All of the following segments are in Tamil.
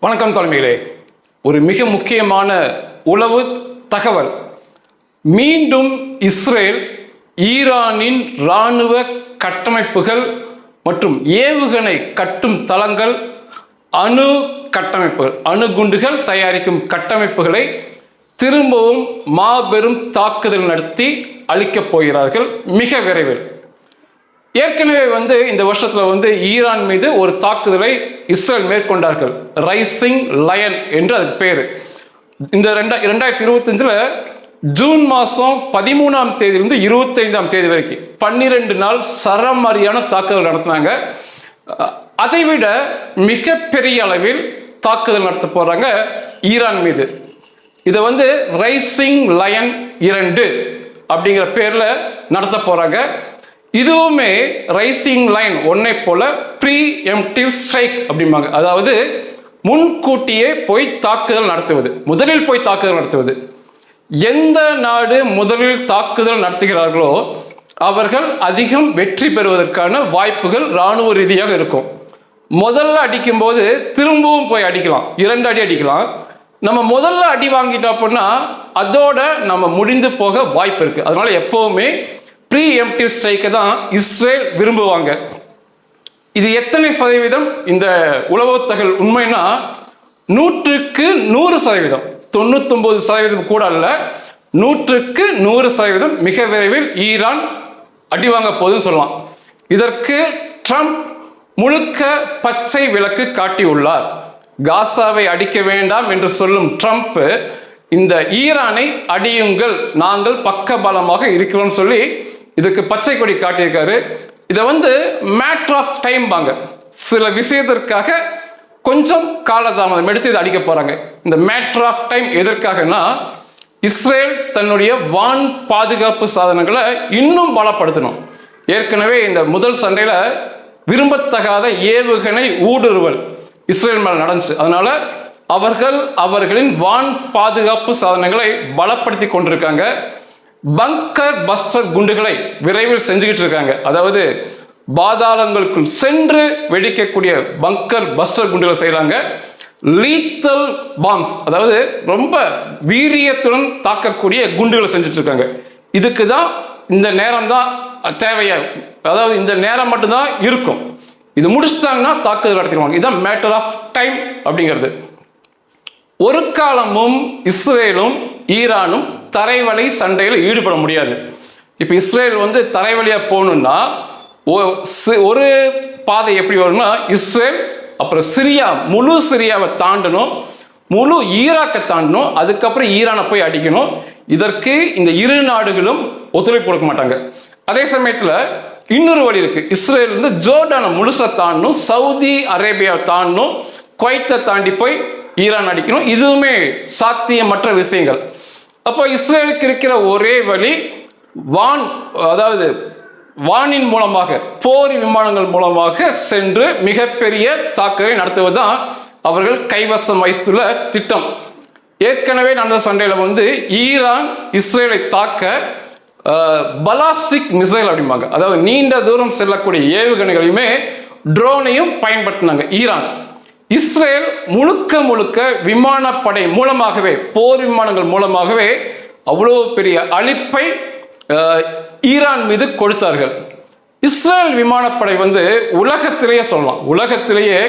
வணக்கம் தலைமையிலே ஒரு மிக முக்கியமான உளவு தகவல். மீண்டும் இஸ்ரேல் ஈரானின் இராணுவ கட்டமைப்புகள் மற்றும் ஏவுகணை கட்டும் தளங்கள் அணு கட்டமைப்புகள் அணுகுண்டுகள் தயாரிக்கும் கட்டமைப்புகளை திரும்பவும் மாபெரும் தாக்குதல் நடத்தி அளிக்கப் போகிறார்கள். மிக விரைவில். ஏற்கனவே வந்து இந்த வருஷத்துல வந்து ஈரான் மீது ஒரு தாக்குதலை இஸ்ரேல் மேற்கொண்டார்கள். ரைசிங் லயன் என்று அதுக்கு பேரு. இந்த ரெண்டா ரெண்டாயிரத்தி இருபத்தஞ்சுல ஜூன் மாதம் பதிமூணாம் தேதியிலிருந்து இருபத்தைந்தாம் தேதி வரைக்கும் பன்னிரெண்டு நாள் சரமாரியான தாக்குதல் நடத்தினாங்க. அதைவிட அதை விட மிகப்பெரிய அளவில் தாக்குதல் நடத்த போறாங்க ஈரான் மீது. இதை வந்து ரைசிங் லயன் இரண்டு அப்படிங்கிற பேர்ல நடத்த போறாங்க. இதுவுமே ரைசிங் லைன் ஒன்னை போல ப்ரீ எம்டிவ் ஸ்ட்ரைக் அப்படிம்பாங்க. அதாவது முன்கூட்டியே போய் தாக்குதல் நடத்துவது. முதலில் போய் தாக்குதல் நடத்துவது. எந்த நாடு முதலில் தாக்குதல் நடத்துகிறார்களோ அவர்கள் அதிகம் வெற்றி பெறுவதற்கான வாய்ப்புகள் இராணுவ ரீதியாக இருக்கும். முதல்ல அடிக்கும்போது திரும்பவும் போய் அடிக்கலாம். இரண்டு அடி அடிக்கலாம். நம்ம முதல்ல அடி வாங்கிட்டோம் அப்படின்னா அதோட நம்ம முடிந்து போக வாய்ப்பு இருக்கு. அதனால எப்பவுமே ப்ரீ எம்டிவ் ஸ்ட்ரைக்கை தான் இஸ்ரேல் விரும்புவாங்க. இது எத்தனை சதவீதம்? இந்த உளவுத்தகல் உண்மைனா நூற்றுக்கு நூறு சதவீதம். தொண்ணூத்தொன்பது சதவீதம் கூட அல்ல நூற்றுக்கு நூறு சதவீதம். மிக விரைவில் ஈரான் அடி வாங்க சொல்லலாம். இதற்கு ட்ரம்ப் முழுக்க பச்சை விளக்கு காட்டியுள்ளார். காசாவை அடிக்க வேண்டாம் என்று சொல்லும் ட்ரம்ப் இந்த ஈரானை அடியுங்கள் நாங்கள் பக்கபலமாக இருக்கிறோம் சொல்லி இதுக்கு பச்சை கொடி காட்டியிருக்காரு. இதை வந்து மேட்ரு ஆஃப் டைம் வாங்க. சில விஷயத்திற்காக கொஞ்சம் காலதாமதம் எடுத்து இதை அடிக்க போறாங்க. இந்த மேட்ரு ஆஃப் டைம் எதற்காகனா இஸ்ரேல் தன்னுடைய வான் பாதுகாப்பு சாதனங்களை இன்னும் பலப்படுத்தணும். ஏற்கனவே இந்த முதல் சண்டையில் விரும்பத்தகாத ஏவுகணை ஊடுருவல் இஸ்ரேல் மேலே நடந்துச்சு. அதனால அவர்கள் அவர்களின் வான் பாதுகாப்பு சாதனங்களை பலப்படுத்தி கொண்டிருக்காங்க. பங்கர் பஸ்டர் குண்டுகளை விரைவில் செஞ்சுக்கிட்டு இருக்காங்க. அதாவது பாதாளங்களுக்குள் சென்று வெடிக்கக்கூடிய பங்கர் பஸ்டர் குண்டுகளை செய்கிறாங்க லீத்தல் பாம்ஸ் அதாவது ரொம்ப வீரியத்துடன் தாக்கக்கூடிய குண்டுகளை செஞ்சுட்டு இருக்காங்க. இதுக்கு தான் இந்த நேரம் தான் தேவையா அதாவது இந்த நேரம் மட்டும்தான் இருக்கும். இது முடிச்சிட்டாங்கன்னா தாக்குதல் நடத்திடுவாங்க. இதுதான் மேட்டர் ஆஃப் டைம் அப்படிங்கிறது. ஒரு காலமும் இஸ்ரேலும் ஈரானும் தரைவழி சண்டையில் ஈடுபட முடியாது. இப்போ இஸ்ரேல் வந்து தரைவழியாக போகணுன்னா ஒரு பாதை எப்படி வரும்னா இஸ்ரேல் அப்புறம் சிரியா முழு சிரியாவை தாண்டணும். முழு ஈராக்கை தாண்டணும். அதுக்கப்புறம் ஈரானை போய் அடிக்கணும். இதற்கு இந்த இரு நாடுகளும் ஒத்துழைப்பு கொடுக்க மாட்டாங்க. அதே சமயத்தில் இன்னொரு வழி இருக்கு. இஸ்ரேல் வந்து ஜோர்டானை முழுசை தாண்டணும். சவுதி அரேபியாவை தாண்டணும். குவைத்தை தாண்டி போய் ஈரான் அடிக்கணும். இதுவுமே சாத்தியமற்ற விஷயங்கள். அப்போ இஸ்ரேலுக்கு இருக்கிற ஒரே வழி வான் அதாவது வானின் மூலமாக போர் விமானங்கள் மூலமாக சென்று மிகப்பெரிய தாக்குதலை நடத்துவதுதான் அவர்கள் கைவசம் வைத்துள்ள திட்டம். ஏற்கனவே நடந்த சண்டையில் வந்து ஈரான் இஸ்ரேலை தாக்க பலாஸ்டிக் மிசைல் அப்படிம்பாங்க. அதாவது நீண்ட தூரம் செல்லக்கூடிய ஏவுகணைகளையுமே ட்ரோனையும் பயன்படுத்தினாங்க ஈரான். இஸ்ரேல் முழுக்க முழுக்க விமானப்படை மூலமாகவே போர் விமானங்கள் மூலமாகவே அவ்வளோ பெரிய அழிப்பை ஈரான் மீது கொடுத்தார்கள் இஸ்ரேல் விமானப்படை வந்து உலகத்திலேயே சொல்லலாம். உலகத்திலேயே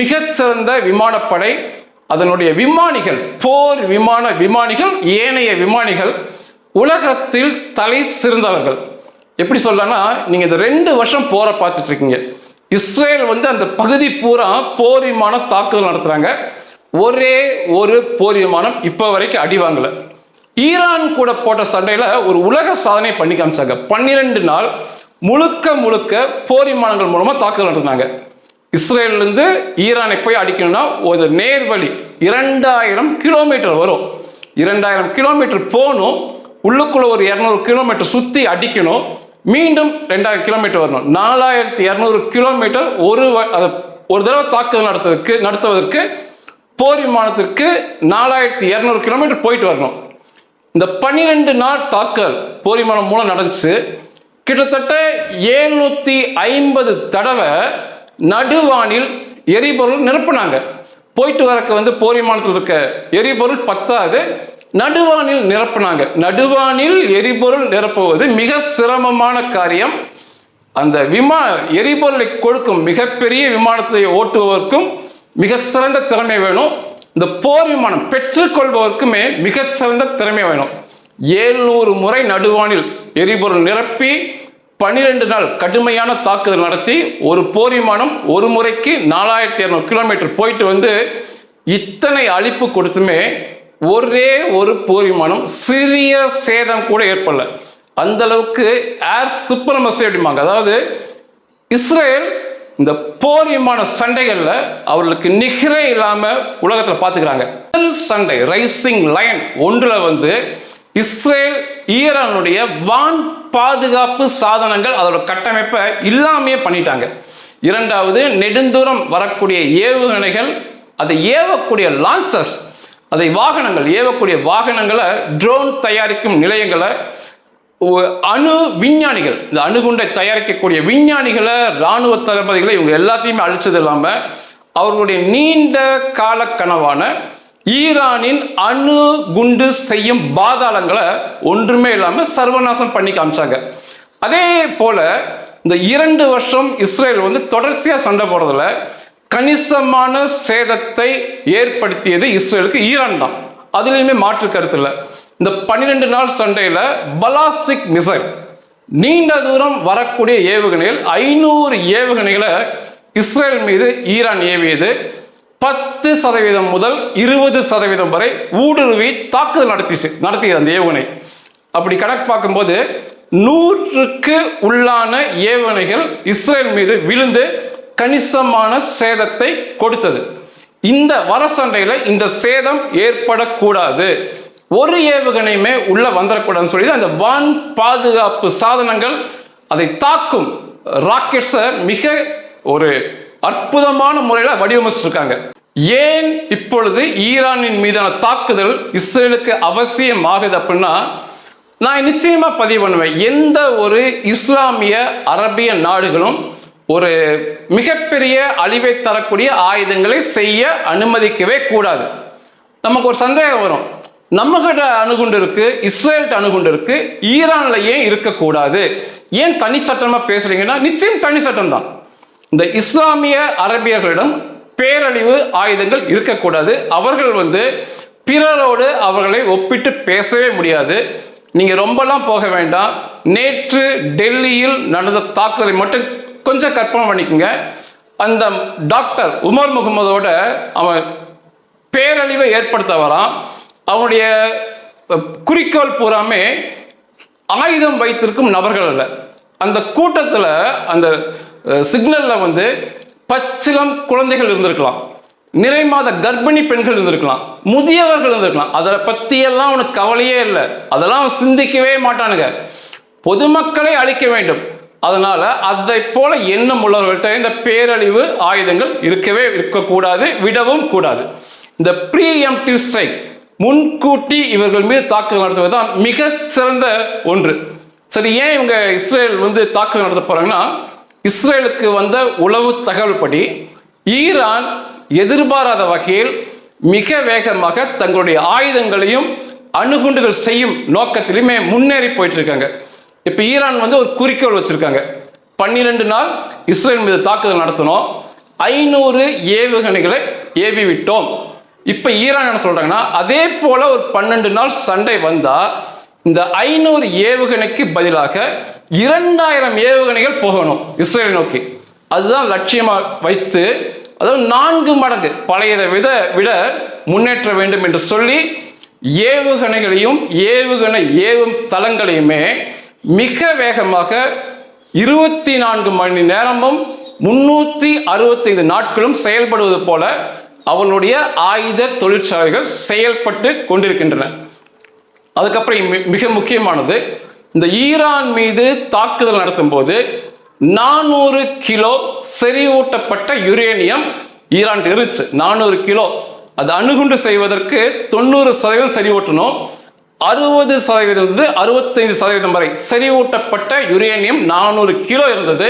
மிகச்சிறந்த விமானப்படை. அதனுடைய விமானிகள் போர் விமான விமானிகள் ஏனைய விமானிகள் உலகத்தில் தலை சிறந்தவர்கள். எப்படி சொல்லலாம்னா நீங்கள் இந்த ரெண்டு வருஷம் போரை பார்த்துட்ருக்கீங்க இஸ்ரேல் வந்து அந்த பகுதி பூரா போர் விமானம் தாக்குதல் நடத்துறாங்க. ஒரே ஒரு போர் விமானம் இப்போ வரைக்கும் அடி வாங்கல. ஈரான் கூட போட்ட சண்டையில் ஒரு உலக சாதனை பண்ணி காமிச்சாங்க. பன்னிரெண்டு நாள் முழுக்க முழுக்க போர் விமானங்கள் மூலமாக தாக்குதல் நடத்தினாங்க. இஸ்ரேல்லேருந்து ஈரானை போய் அடிக்கணும்னா ஒரு நேர்வழி இரண்டாயிரம் கிலோமீட்டர் வரும். இரண்டாயிரம் கிலோமீட்டர் போகணும். உள்ளுக்குள்ள ஒரு இரநூறு கிலோமீட்டர் சுற்றி அடிக்கணும். மீண்டும் ரெண்டாயிரம் கிலோமீட்டர் வரணும். நாலாயிரத்தி இரநூறு கிலோமீட்டர் ஒரு வ- ஒரு தடவை தாக்குதல் நடத்துவதற்கு நடத்துவதற்கு போர் விமானத்திற்கு நாலாயிரத்தி இரநூறு கிலோமீட்டர் போயிட்டு வரணும். இந்த பன்னிரெண்டு நாள் தாக்கல் போர் விமானம் மூலம் நடந்துச்சு. கிட்டத்தட்ட ஏழ்நூற்றி ஐம்பது தடவை நடுவானில் எரிபொருள் நிரப்புனாங்க. போயிட்டு வரக்கு வந்து போர் விமானத்தில் இருக்க எரிபொருள் பத்தாது. நடுவானில் நிரப்புனாங்க. நடுவானில் எரிபொருள் நிரப்புவது மிக சிரமமான காரியம். அந்த விமான எரிபொருளை கொடுக்கும் மிகப்பெரிய விமானத்தை ஓட்டுவதற்கும் மிக சிறந்த திறமை வேணும். இந்த போர் விமானம் பெற்றுக்கொள்பவருக்குமே மிக சிறந்த திறமை வேணும். ஏழ்நூறு முறை நடுவானில் எரிபொருள் நிரப்பி பன்னிரெண்டு நாள் கடுமையான தாக்குதல் நடத்தி ஒரு போர் விமானம் ஒரு முறைக்கு நாலாயிரத்தி இரநூறு கிலோமீட்டர் போயிட்டு வந்து இத்தனை அழிப்பு கொடுத்துமே ஒரே ஒரு போர்விமானம் சிறிய சேதம் கூட ஏற்படல. அந்த அளவுக்கு ஏர் சுப்ரமசி அப்படிம்பாங்க. அதாவது இஸ்ரேல் இந்த போர் விமான சண்டைகளில் அவர்களுக்கு நிகரே இல்லாமல் உலகத்தில் பார்த்துக்கிறாங்க முதல் சண்டை ரைசிங் லைன் ஒன்றில் வந்து இஸ்ரேல் ஈரானுடைய வான் பாதுகாப்பு சாதனங்கள் அதோட கட்டமைப்பை இல்லாமையே பண்ணிட்டாங்க. இரண்டாவது நெடுந்தூரம் வரக்கூடிய ஏவுகணைகள் அதை ஏவக்கூடிய லான்சர்ஸ் அதை வாகனங்கள் ஏவக்கூடிய வாகனங்களை ட்ரோன் தயாரிக்கும் நிலையங்களை அணு விஞ்ஞானிகள் இந்த அணுகுண்டை தயாரிக்கக்கூடிய விஞ்ஞானிகளை இராணுவ தளபதிகளை இவங்க எல்லாத்தையுமே அழிச்சது இல்லாமல் அவர்களுடைய நீண்ட கால கனவான ஈரானின் அணு குண்டு செய்யும் பாதாளங்களை ஒன்றுமே இல்லாமல் சர்வநாசம் பண்ணி காமிச்சாங்க. அதே போல இந்த இரண்டு வருஷம் இஸ்ரேல் வந்து தொடர்ச்சியாக சண்டை போடுறதுல கணிசமான சேதத்தை ஏற்படுத்தியது இஸ்ரேலுக்கு ஈரான் தான். அதுலேயுமே மாற்று கருத்து இல்லை. இந்த பன்னிரெண்டு நாள் சண்டையில் பலாஸ்டிக் மிசைல் நீண்ட தூரம் வரக்கூடிய ஏவுகணைகள் ஐநூறு ஏவுகணைகளை இஸ்ரேல் மீது ஈரான் ஏவியது. பத்து சதவீதம் முதல் இருபது சதவீதம் வரை ஊடுருவி தாக்குதல் நடத்திச்சு நடத்தியது அந்த ஏவுகணை. அப்படி கணக்கு பார்க்கும்போது நூற்றுக்கு உள்ளான ஏவுகணைகள் இஸ்ரேல் மீது விழுந்து கணிசமான சேதத்தை கொடுத்தது. இந்த வர சண்டையில் இந்த சேதம் ஏற்படக்கூடாது. ஒரு ஏவுகணையுமே உள்ள வந்துடக்கூடாதுன்னு சொல்லி அந்த வான் பாதுகாப்பு சாதனங்கள் அதை தாக்கும் ராக்கெட்ஸை மிக ஒரு அற்புதமான முறையில் வடிவமைச்சிருக்காங்க. ஏன் இப்பொழுது ஈரானின் மீதான தாக்குதல் இஸ்ரேலுக்கு அவசியம் ஆகுது அப்படின்னா நான் நிச்சயமாக பதிவு பண்ணுவேன். எந்த ஒரு இஸ்லாமிய அரபிய நாடுகளும் ஒரு மிகப்பெரிய அழிவை தரக்கூடிய ஆயுதங்களை செய்ய அனுமதிக்கவே கூடாது. நமக்கு ஒரு சந்தேகம் வரும். நம்மகிட்ட அணுகுண்டு இருக்கு இஸ்ரேல்கிட்ட அணுகுண்டு இருக்கு ஈரான்ல ஏன் இருக்கக்கூடாது. ஏன் தனி சட்டமா பேசுறீங்கன்னா நிச்சயம் தனி சட்டம் தான். இந்த இஸ்லாமிய அரபியர்களிடம் பேரழிவு ஆயுதங்கள் இருக்கக்கூடாது. அவர்கள் வந்து பிறரோடு அவர்களை ஒப்பிட்டு பேசவே முடியாது. நீங்க ரொம்பலாம் போக வேண்டாம். நேற்று டெல்லியில் நடந்த தாக்குதலை மட்டும் கொஞ்சம் கற்பனை பண்ணிக்கோங்க. அந்த டாக்டர் உமர் முகமதோட அவன் பேரழிவை ஏற்படுத்த வரான். அவனுடைய குறிக்கோள் பூராமே ஆயுதம் வைத்திருக்கும் நபர்கள் அல்ல. அந்த கூட்டத்தில் அந்த சிக்னலில் வந்து பச்சிலம் குழந்தைகள் இருந்திருக்கலாம். நிறைமாத கர்ப்பிணி பெண்கள் இருந்திருக்கலாம். முதியவர்கள் இருந்திருக்கலாம். அதை பற்றியெல்லாம் அவனுக்கு கவலையே இல்லை. அதெல்லாம் அவன் சிந்திக்கவே மாட்டானுங்க. பொதுமக்களை அழிக்க வேண்டும். அதனால் அதை போல எண்ணம் உள்ளவர்கள்ட்ட இந்த பேரழிவு ஆயுதங்கள் இருக்கவே இருக்கக்கூடாது விடவும் கூடாது. இந்த ப்ரீஎம்டிவ் ஸ்ட்ரைக் முன்கூட்டி இவர்கள் மீது தாக்குதல் நடத்துவது தான் மிகச்சிறந்த ஒன்று. சரி ஏன் இவங்க இஸ்ரேல் வந்து தாக்குதல் நடத்த போகிறாங்கன்னா இஸ்ரேலுக்கு வந்த உளவு தகவல் படி ஈரான் எதிர்பாராத வகையில் மிக வேகமாக தங்களுடைய ஆயுதங்களையும் அணுகுண்டுகள் செய்யும் நோக்கத்திலுமே முன்னேறி போயிட்டு இருக்காங்க. இப்போ ஈரான் வந்து ஒரு குறிக்கோள் வச்சுருக்காங்க. பன்னிரெண்டு நாள் இஸ்ரேல் மீது தாக்குதல் நடத்தணும் ஐநூறு ஏவுகணைகளை ஏவி விட்டோம் இப்போ ஈரான் என்ன சொல்கிறாங்கன்னா அதே போல் ஒரு பன்னெண்டு நாள் சண்டை வந்தால் இந்த ஐநூறு ஏவுகணைக்கு பதிலாக இரண்டாயிரம் ஏவுகணைகள் போகணும் இஸ்ரேலை நோக்கி. அதுதான் லட்சியமாக வைத்து அதாவது நான்கு மடங்கு பழையதை வித விட முன்னேற்ற வேண்டும் என்று சொல்லி ஏவுகணைகளையும் ஏவுகணை ஏவும் தளங்களையுமே மிக வேகமாக இருபத்தி நான்கு மணி நேரமும் முன்னூத்தி அறுபத்தைந்து நாட்களும் செயல்படுவது போல அவனுடைய ஆயுத தொழிற்சாலைகள் செயல்பட்டு கொண்டிருக்கின்றன. அதுக்கப்புறம் மிக முக்கியமானது இந்த ஈரான் மீது தாக்குதல் நடத்தும் போது நானூறு கிலோ செறிவூட்டப்பட்ட யுரேனியம் ஈரான் இருந்துச்சு. நானூறு கிலோ. அது அணுகுண்டு செய்வதற்கு தொண்ணூறு சதவீதம் செறிவூட்டணும். அறுபது சதவீதம் இருந்து அறுபத்தைந்து சதவீதம் வரை செறிவூட்டப்பட்ட யுரேனியம் நானூறு கிலோ இருந்தது.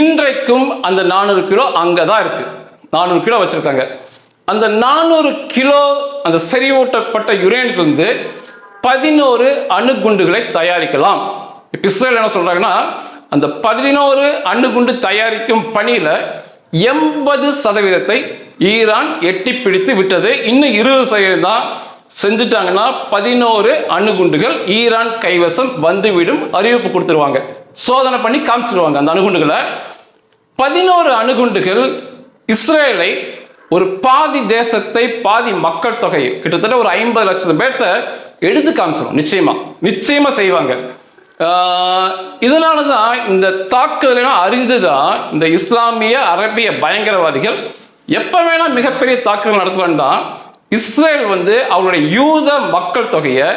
இன்றைக்கும் அந்த நானூறு கிலோ அங்கே தான் இருக்கு. நானூறு கிலோ வச்சிருக்காங்க. அந்த நானூறு கிலோ அந்த செறிவூட்டப்பட்ட யுரேனியத்திலிருந்து பதினோரு அணுகுண்டுகளை தயாரிக்கலாம். இப்போ இஸ்ரேல் என்ன சொல்றாங்கன்னா அந்த பதினோரு அணுகுண்டு தயாரிக்கும் பணியில் எண்பது சதவீதத்தை ஈரான் எட்டி பிடித்து விட்டது. இன்னும் இருபது சதவீதம் தான் செஞ்சுட்டாங்கன்னா பதினோரு அணுகுண்டுகள் ஈரான் கைவசம் வந்துவிடும் அறிவிப்பு கொடுத்துருவாங்க. சோதனை பண்ணி காமிச்சிருவாங்க அந்த அணுகுண்டுகளை. பதினோரு அணுகுண்டுகள் இஸ்ரேலை ஒரு பாதி தேசத்தை பாதி மக்கள் தொகை கிட்டத்தட்ட ஒரு ஐம்பது லட்சம் பேர்த்த எடுத்து காமிச்சிடும் நிச்சயமா. நிச்சயமா செய்வாங்க. இதனால தான் இந்த தாக்குதலாம் அறிந்து தான் இந்த இஸ்லாமிய அரபிய பயங்கரவாதிகள் எப்போ வேணால் மிகப்பெரிய தாக்குதல் நடத்தலாம் தான் இஸ்ரேல் வந்து அவருடைய யூத மக்கள் தொகையை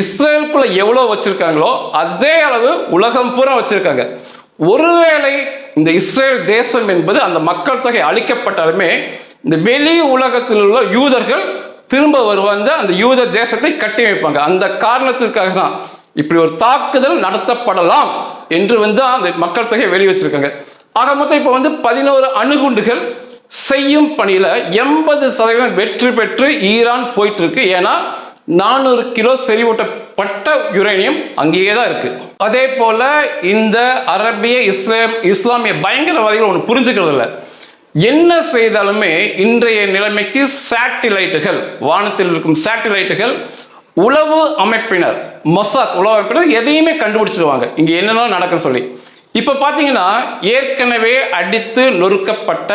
இஸ்ரேலுக்குள்ள எவ்வளோ வச்சிருக்காங்களோ அதே அளவு உலகம் பூரா வச்சிருக்காங்க. ஒருவேளை இந்த இஸ்ரேல் தேசம் என்பது அந்த மக்கள் தொகை அழிக்கப்பட்டாலுமே இந்த வெளி உலகத்தில் உள்ள யூதர்கள் திரும்ப வருவாங்க அந்த யூத தேசத்தை கட்டி வைப்பாங்க. அந்த காரணத்திற்காக தான் இப்படி ஒரு தாக்குதல் நடத்தப்படலாம் என்று வந்து அந்த மக்கள் தொகை வெளி வச்சிருக்காங்க. ஆக மொத்தம் இப்போ வந்து பதினோரு அணுகுண்டுகள் செய்யும் பணியில் எண்பது சதவீதம் வெற்றி பெற்று ஈரான் போயிட்டு இருக்கு ஏன்னா நானூறு கிலோ செறிவூட்டப்பட்ட யுரேனியம் அங்கேயே தான் இருக்கு. அதே போல இந்த அரபிய இஸ்லாம் இஸ்லாமிய பயங்கரவாதிகள் ஒன்று புரிஞ்சுக்கிறது இல்லை. என்ன செய்தாலுமே இன்றைய நிலைமைக்கு சேட்டிலைட்டுகள் வானத்தில் இருக்கும் சேட்டிலைட்டுகள் உளவு அமைப்பினர் மொசாத் உளவு அமைப்பினர் எதையுமே கண்டுபிடிச்சிருவாங்க. இங்க என்னென்ன நடக்க சொல்லி. இப்ப பாத்தீங்கன்னா ஏற்கனவே அடித்து நொறுக்கப்பட்ட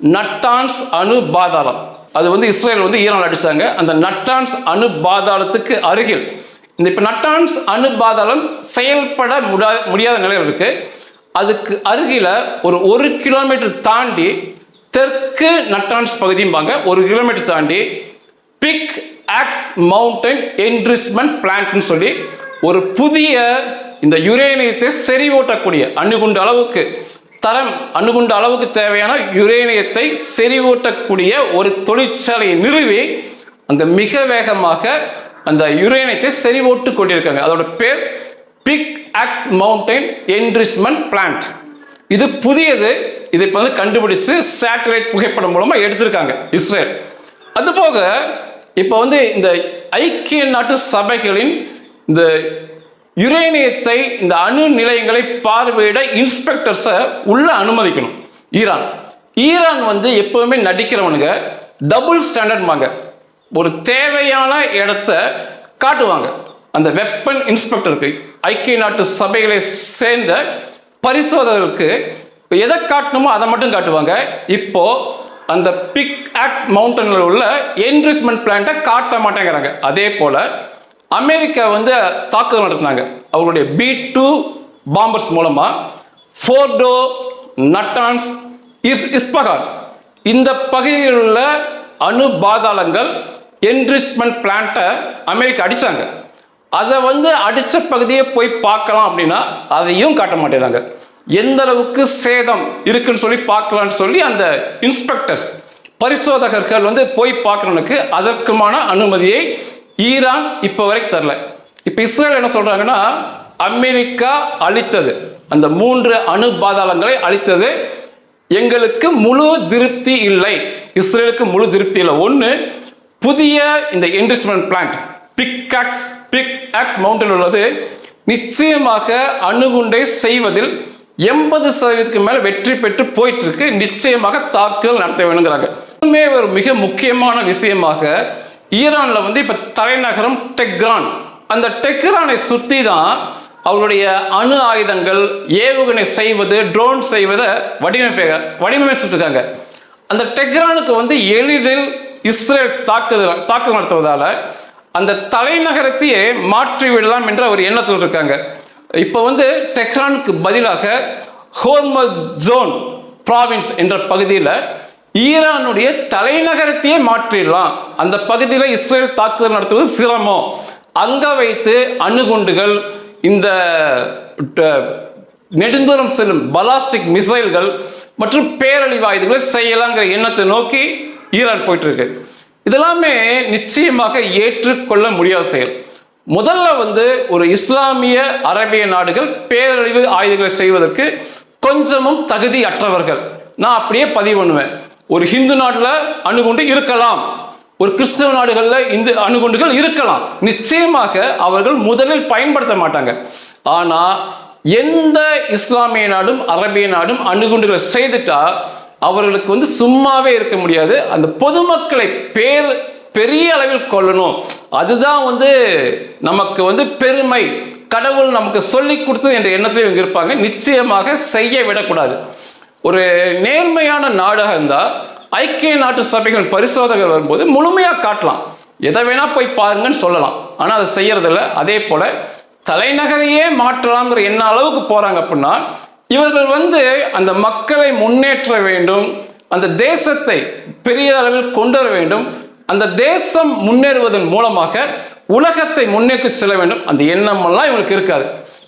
நட்டான்ஸ் அணு பாதாளம் அது வந்து இஸ்ரேல் வந்து ஈரான் அடிச்சாங்க. அந்த நட்டான்ஸ் அணு பாதாளத்துக்கு அருகில். இந்த இப்போ நட்டான்ஸ் அணு பாதாளம் செயல்பட முடியா முடியாத நிலையில் இருக்கு. அதுக்கு அருகில் ஒரு ஒரு கிலோமீட்டர் தாண்டி தெற்கு நட்டான்ஸ் பகுதிம்பாங்க ஒரு கிலோமீட்டர் தாண்டி பிக் ஆக்ஸ் மவுண்டன் என்ரிச்மெண்ட் பிளான்ட்னு சொல்லி ஒரு புதிய இந்த யுரேனியத்தை செறிவூட்டக்கூடிய அணுகுண்டு அளவுக்கு தரம் அணுகுண்ட அளவுக்கு தேவையான யுரேனியத்தை செறிவூட்டக்கூடிய ஒரு தொழிற்சாலையை நிறுவி அந்த மிக வேகமாக அந்த யுரேனியத்தை செறிவூட்டு கொண்டிருக்காங்க. அதோட பேர் big aux mountain enrichment plant இது புதியது. இதை இப்போ வந்து கண்டுபிடிச்சு சேட்டலைட் புகைப்படம் மூலமா எடுத்திருக்காங்க இஸ்ரேல். அதுபோக இப்போ வந்து இந்த ஐக்கிய நாட்டு சபைகளின் இந்த யுரேனியத்தை இந்த அணு நிலையங்களை பார்வையிட இன்ஸ்பெக்டர்ஸை உள்ள அனுமதிக்கணும். ஈரான். ஈரான் வந்து எப்பவுமே நடிக்கிறவனுங்க டபுள் ஸ்டாண்டர்ட்மாங்க ஒரு தேவையான இடத்த காட்டுவாங்க. அந்த வெப்பன் இன்ஸ்பெக்டருக்கு ஐக்கிய நாட்டு சபைகளை சேர்ந்த பரிசோதகருக்கு எதை காட்டணுமோ அதை மட்டும் காட்டுவாங்க. இப்போ அந்த பிக் ஆக்ஸ் மவுண்டனில் உள்ள என்ரிச்மெண்ட் பிளான்ட்டை காட்ட மாட்டேங்கிறாங்க. அதே போல் அமெரிக்கா வந்து தாக்குதல் நடத்தினாங்க. அவங்களுடைய பி டூ பாம்பர்ஸ் மூலமா ஃபோர்டோ நட்டான்ஸ் இஸ் இஸ்பகான் இந்த பகுதியில் உள்ள அணு பாதாளங்கள் என்ரிச்மெண்ட் பிளான்ட்டை அமெரிக்கா அடித்தாங்க அதை வந்து அடித்த பகுதியை போய் பார்க்கலாம் அப்படின்னா அதையும் காட்ட மாட்டேறாங்க. எந்த அளவுக்கு சேதம் இருக்குன்னு சொல்லி பார்க்கலான்னு சொல்லி அந்த இன்ஸ்பெக்டர்ஸ் பரிசோதகர்கள் வந்து போய் பார்க்கறவனுக்கு அதற்குமான அனுமதியை ஈரான் இப்போ வரைக்கும் தரல. இப்போ இஸ்ரேல் என்ன சொல்றாங்கன்னா அமெரிக்கா அளித்தது அந்த மூன்று அணு பாதாளங்களை அளித்தது எங்களுக்கு முழு திருப்தி இல்லை. இஸ்ரேலுக்கு முழு திருப்தி இல்லை. ஒன்று புதிய இந்த enrichment plant pickaxe big aux மவுண்டில் உள்ளது. நிச்சயமாக அணுகுண்டை செய்வதில் எண்பது சதவீதத்துக்கு மேல வெற்றி பெற்று போயிட்டு இருக்கு. நிச்சயமாக தாக்குதல் நடத்த வேணுங்கிறாங்க ஒரு மிக முக்கியமான விஷயமாக ஈரானில் வந்து இப்போ தலைநகரம் டெக்ரான் அந்த டெக்ரானை சுற்றி தான் அவருடைய அணு ஆயுதங்கள் ஏவுகணை செய்வது ட்ரோன் செய்வதை வடிவமைப்ப வடிவமைச்சிட்ருக்காங்க அந்த டெக்ரானுக்கு வந்து எளிதில் இஸ்ரேல் தாக்குதல் தாக்குதல் நடத்துவதால் அந்த தலைநகரத்தையே மாற்றி விடலாம் என்ற ஒரு எண்ணத்தில் இருக்காங்க. இப்போ வந்து டெஹ்ரானுக்கு பதிலாக ஹோர்மல் ஜோன் ப்ராவின்ஸ் என்ற பகுதியில் ஈரானுடைய தலைநகரத்தையே மாற்றிடலாம். அந்த பகுதியில் இஸ்ரேல் தாக்குதல் நடத்துவது சிரமம். அங்க வைத்து அணுகுண்டுகள் இந்த ட- நெடுந்தூரம் செல்லும் பலாஸ்டிக் மிசைல்கள் மற்றும் பேரழிவாயுதங்களை செய்யலாங்கிற எண்ணத்தை நோக்கி ஈரான் போயிட்டு இருக்கு இதெல்லாமே நிச்சயமாக ஏற்றுக்கொள்ள முடியாத செயல். முதல்ல வந்து ஒரு இஸ்லாமிய அரேபிய நாடுகள் பேரழிவு ஆயுதங்களை செய்வதற்கு கொஞ்சமும் தகுதி அற்றவர்கள் நான் அப்படியே பதிவு பண்ணுவேன். ஒரு ஹிந்து நாட்டில் அணுகுண்டு இருக்கலாம். ஒரு கிறிஸ்தவ நாடுகளில் இந்த அணுகுண்டுகள் இருக்கலாம். நிச்சயமாக அவர்கள் முதலில் பயன்படுத்த மாட்டாங்க. ஆனால் எந்த இஸ்லாமிய நாடும் அரபிய நாடும் அணுகுண்டுகளை செய்துட்டா அவர்களுக்கு வந்து சும்மாவே இருக்க முடியாது. அந்த பொதுமக்களை பேர் பெரிய அளவில் கொள்ளணும் அதுதான் வந்து நமக்கு வந்து பெருமை. கடவுள் நமக்கு சொல்லி கொடுத்தது என்ற எண்ணத்தில் இவங்க இருப்பாங்க. நிச்சயமாக செய்ய விடக்கூடாது. ஒரு நேர்மையான நாடாக இருந்தால் ஐக்கிய நாட்டு சபைகள் பரிசோதகர் வரும்போது முழுமையாக காட்டலாம். எதை வேணால் போய் பாருங்கன்னு சொல்லலாம். ஆனால் அதை செய்யறதில்ல. அதே போல் தலைநகரையே மாற்றலாங்கிற என்ன அளவுக்கு போகிறாங்க அப்படின்னா இவர்கள் வந்து அந்த மக்களை முன்னேற்ற வேண்டும் அந்த தேசத்தை பெரிய அளவில் கொண்டு வர வேண்டும் அந்த தேசம் முன்னேறுவதன் மூலமாக உலகத்தை முன்னேற்றி செல்ல வேண்டும். அந்த எண்ணமெல்லாம் இவங்களுக்கு இருக்காது.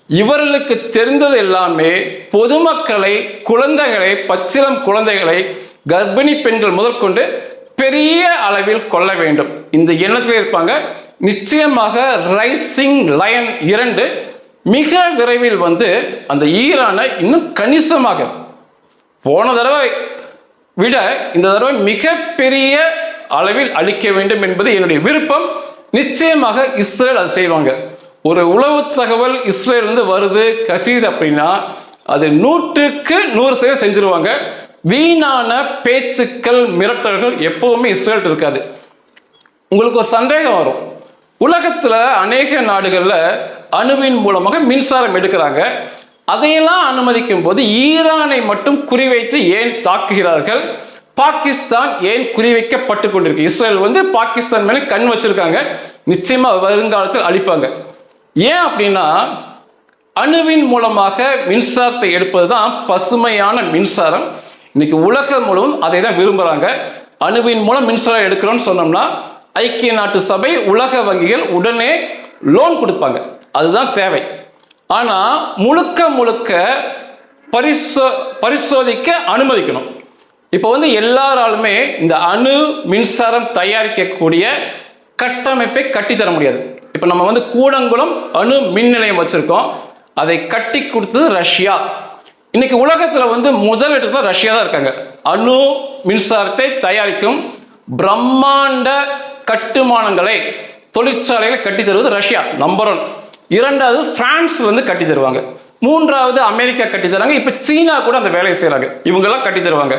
இவர்களுக்கு தெரிந்தது எல்லாமே பொதுமக்களை குழந்தைகளை பச்சிலம் குழந்தைகளை கர்ப்பிணி பெண்கள் முதற்கொண்டு பெரிய அளவில் கொள்ள வேண்டும். இந்த எண்ணத்தில் இருப்பாங்க. நிச்சயமாக ரைசிங் லயன் இரண்டு மிக விரைவில் வந்து அந்த ஈரானை இன்னும் கணிசமாக போன தடவை விட இந்த தடவை மிகப்பெரிய அளவில் அளிக்க வேண்டும் என்பது என்னுடைய விருப்பம். நிச்சயமாக இஸ்ரேல் அதை செய்வாங்க. ஒரு உளவு தகவல் இஸ்ரேலிருந்து வருது கசீது அப்படின்னா அது நூற்றுக்கு நூறு சதவீதம் செஞ்சிருவாங்க. வீணான பேச்சுக்கள் மிரட்டல்கள் எப்பவுமே இஸ்ரேல் இருக்காது. உங்களுக்கு ஒரு சந்தேகம் வரும். உலகத்தில் அநேக நாடுகளில் அணுவின் மூலமாக மின்சாரம் எடுக்கிறாங்க. அதையெல்லாம் அனுமதிக்கும் போது ஈரானை மட்டும் குறிவைத்து ஏன் தாக்குகிறார்கள்? பாகிஸ்தான் ஏன் குறிவைக்கப்பட்டு கொண்டிருக்கு? இஸ்ரேல் வந்து பாகிஸ்தான் மேலே கண் வச்சிருக்காங்க. நிச்சயமா வருங்காலத்தில் அழிப்பாங்க. ஏன் அப்படின்னா அணுவின் மூலமாக மின்சாரத்தை எடுப்பது தான் பசுமையான மின்சாரம். இன்னைக்கு உலகம் முழுவதும் அதை தான் விரும்புகிறாங்க அணுவின் மூலம் மின்சாரம் எடுக்கிறோம்னு சொன்னோம்னா ஐக்கிய நாட்டு சபை உலக வங்கிகள் உடனே லோன் கொடுப்பாங்க. அதுதான் தேவை. ஆனால் முழுக்க முழுக்க பரிசோ பரிசோதிக்க அனுமதிக்கணும். இப்போ வந்து எல்லாராலுமே இந்த அணு மின்சாரம் தயாரிக்கக்கூடிய கட்டமைப்பை கட்டித்தர முடியாது. இப்போ நம்ம வந்து கூடங்குளம் அணு மின் நிலையம் வச்சிருக்கோம். அதை கட்டி கொடுத்தது ரஷ்யா. இன்னைக்கு உலகத்தில் வந்து முதல் இடத்துல ரஷ்யா தான் இருக்காங்க. அணு மின்சாரத்தை தயாரிக்கும் பிரம்மாண்ட கட்டுமானங்களை தொழிற்சாலைகளை கட்டி தருவது ரஷ்யா நம்பர் ஒன் இரண்டாவது பிரான்ஸ் வந்து கட்டி தருவாங்க. மூன்றாவது அமெரிக்கா கட்டி தராங்க. இப்போ சீனா கூட அந்த வேலையை செய்கிறாங்க இவங்கெல்லாம் கட்டி தருவாங்க.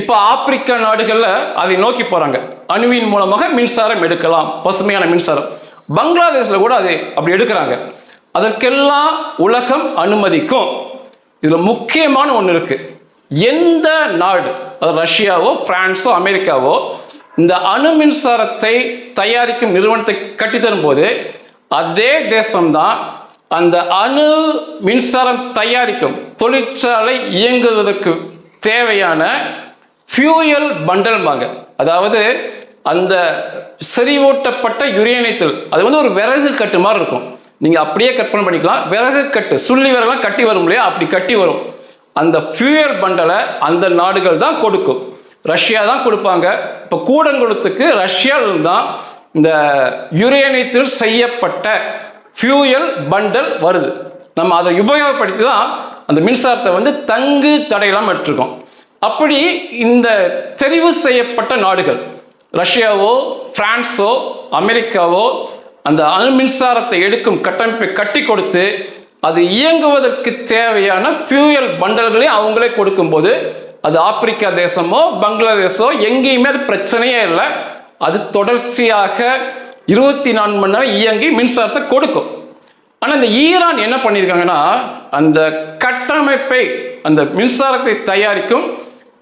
இப்போ ஆப்பிரிக்கா நாடுகளில் அதை நோக்கி போகிறாங்க அணுவின் மூலமாக மின்சாரம் எடுக்கலாம். பசுமையான மின்சாரம். பங்களாதேஷில் கூட அது அப்படி எடுக்கிறாங்க. அதற்கெல்லாம் உலகம் அனுமதிக்கும். இதில் முக்கியமான ஒன்று இருக்குது எந்த நாடு அது ரஷ்யாவோ பிரான்ஸோ அமெரிக்காவோ இந்த அணு மின்சாரத்தை தயாரிக்கும் நிறுவனத்தை கட்டித்தரும் போது அதே தேசம்தான் அந்த அணு மின்சாரம் தயாரிக்கும் தொழிற்சாலை இயங்குவதற்கு தேவையான ஃபியூயல் பண்டல்பாங்க அதாவது அந்த செறிவூட்டப்பட்ட யுரேனியத்தில் அது வந்து ஒரு விறகு கட்டு மாதிரி இருக்கும். நீங்கள் அப்படியே கற்பனை பண்ணிக்கலாம். விறகு கட்டு சுள்ளி விறகுலாம் கட்டி வரும் இல்லையா? அப்படி கட்டி வரும். அந்த ஃபியூயல் பண்டலை அந்த நாடுகள் தான் கொடுக்கும். ரஷ்யா தான் கொடுப்பாங்க. இப்போ கூடங்குளத்துக்கு ரஷ்யாவில் தான் இந்த யுரேனியத்தில் செய்யப்பட்ட ஃபியூயல் பண்டல் வருது. நம்ம அதை உபயோகப்படுத்தி தான் அந்த மின்சாரத்தை வந்து தங்கு தடையெல்லாம் எடுத்துருக்கோம். அப்படி இந்த தெரிவு செய்யப்பட்ட நாடுகள் ரஷ்யாவோ பிரான்ஸோ அமெரிக்காவோ அந்த அணு மின்சாரத்தை எடுக்கும் கட்டமைப்பை கட்டி கொடுத்து அது இயங்குவதற்கு தேவையான ஃபியூயல் பண்டல்களை அவங்களே கொடுக்கும்போது அது ஆப்பிரிக்கா தேசமோ பங்களாதேஷோ எங்கேயுமே அது பிரச்சனையே இல்லை. அது தொடர்ச்சியாக இருபத்தி நான்கு மணி நேரம் இயங்கி மின்சாரத்தை கொடுக்கும். ஆனால் இந்த ஈரான் என்ன பண்ணியிருக்காங்கன்னா அந்த கட்டமைப்பை அந்த மின்சாரத்தை தயாரிக்கும்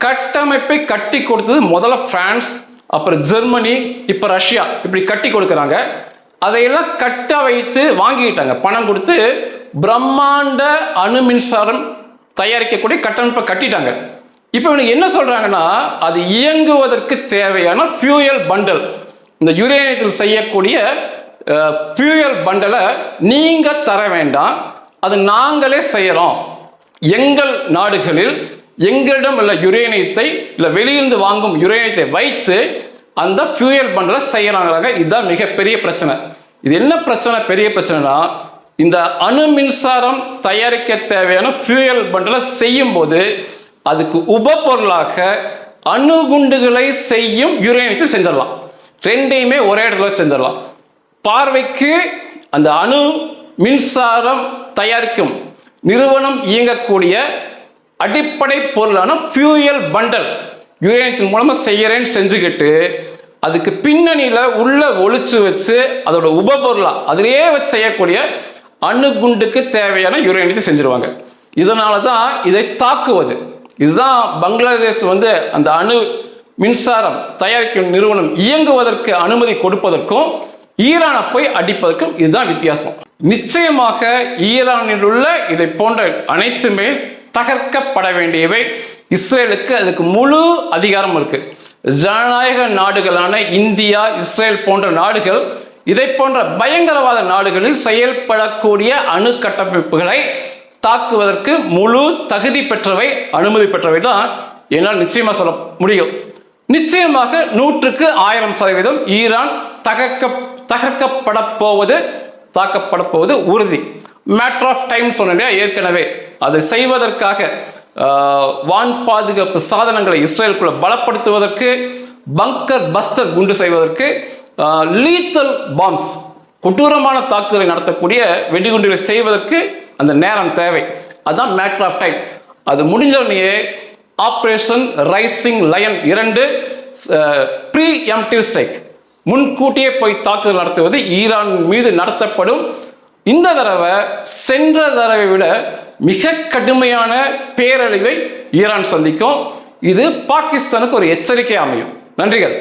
கட்டமைப்பை கட்டி கொடுத்தது முதல்ல பிரான்ஸ். அப்புறம் ஜெர்மனி இப்போ ரஷ்யா இப்படி கட்டி கொடுக்குறாங்க. அதையெல்லாம் கட்ட வைத்து வாங்கிக்கிட்டாங்க. பணம் கொடுத்து பிரம்மாண்ட அணு மின்சாரம் தயாரிக்கக்கூடிய கட்டமைப்பை கட்டிட்டாங்க. இப்போ இவனுக்கு என்ன சொல்கிறாங்கன்னா அது இயங்குவதற்கு தேவையான ஃபியூயல் பண்டல் இந்த யுரேனியத்தில் செய்யக்கூடிய ஃபியூயல் பண்டலை நீங்கள் தர வேண்டாம். அது நாங்களே செய்கிறோம் எங்கள் நாடுகளில் எங்களிடம் உள்ள யுரேனியத்தை இல்லை வெளியிருந்து வாங்கும் யுரேனியத்தை வைத்து அந்த ஃபியூயல் பண்டலை செய்கிறாங்க இதுதான் மிகப்பெரிய பிரச்சனை. இது என்ன பிரச்சனை? பெரிய பிரச்சனைனா இந்த அணு மின்சாரம் தயாரிக்க தேவையான ஃபியூயல் பண்டலை செய்யும் போது அதுக்கு உபப்பொருளாக அணுகுண்டுகளை செய்யும் யுரேனியத்தை செஞ்சிடலாம். ரெண்டையுமே ஒரே இடத்துல செஞ்சிடலாம். பார்வைக்கு அந்த அணு மின்சாரம் தயாரிக்கும் நிறுவனம் இயங்கக்கூடிய அடிப்படை பொருளான ஃபியூயல் பண்டல் யுரேனியத்தின் மூலமாக செய்கிறேன்னு செஞ்சுக்கிட்டு அதுக்கு பின்னணியில் உள்ள ஒழிச்சு வச்சு அதோட உபபொருளாக அதிலேயே வச்சு செய்யக்கூடிய அணுகுண்டுக்கு தேவையான யுரேனியத்தை செஞ்சுருவாங்க. இதனால தான் இதை தாக்குவது. இதுதான் பங்களாதேஷ் வந்து அந்த அணு மின்சாரம் தயாரிக்கும் நிறுவனம் இயங்குவதற்கு அனுமதி கொடுப்பதற்கும் ஈரானை போய் அடிப்பதற்கும் இதுதான் வித்தியாசம். நிச்சயமாக ஈரானில் உள்ள இதை போன்ற அனைத்துமே தகர்க்கப்பட வேண்டியவை. இஸ்ரேலுக்கு அதுக்கு முழு அதிகாரம் இருக்கு. ஜனநாயக நாடுகளான இந்தியா இஸ்ரேல் போன்ற நாடுகள் இதை போன்ற பயங்கரவாத நாடுகளில் செயல்படக்கூடிய அணு கட்டமைப்புகளை தாக்குவதற்கு முழு தகுதி பெற்றவை அனுமதி பெற்றவை தான் என்னால் நிச்சயமா சொல்ல முடியும். நிச்சயமாக நூற்றுக்கு ஆயிரம் சதவீதம் ஈரான் தகர்க்க தகர்க்கப்பட போவது தாக்கப்பட போவது உறுதி. மேட்ரு ஆஃப் டைம் சொன்னேன் ஏற்கனவே. அதை செய்வதற்காக வான் பாதுகாப்பு சாதனங்களை இஸ்ரேலுக்குள்ள பலப்படுத்துவதற்கு பங்கர் பஸ்தர் குண்டு செய்வதற்கு லீத்தல் பாம்ஸ் கொடூரமான தாக்குதலை நடத்தக்கூடிய வெடிகுண்டுகளை செய்வதற்கு அந்த நேரம் தேவை. அதுதான் மேட்ரு ஆஃப் டைம் அது முடிஞ்ச ஆப்ரேஷன் ரைசிங் லயன் இரண்டு ப்ரீ எம்டிவ் ஸ்ட்ரைக் முன்கூட்டியே போய் தாக்குதல் நடத்துவது ஈரான் மீது நடத்தப்படும் இந்த தடவை சென்ற தடவை விட மிக கடுமையான பேரழிவை ஈரான் சந்திக்கும். இது பாகிஸ்தானுக்கு ஒரு எச்சரிக்கை அமையும். நன்றிகள்.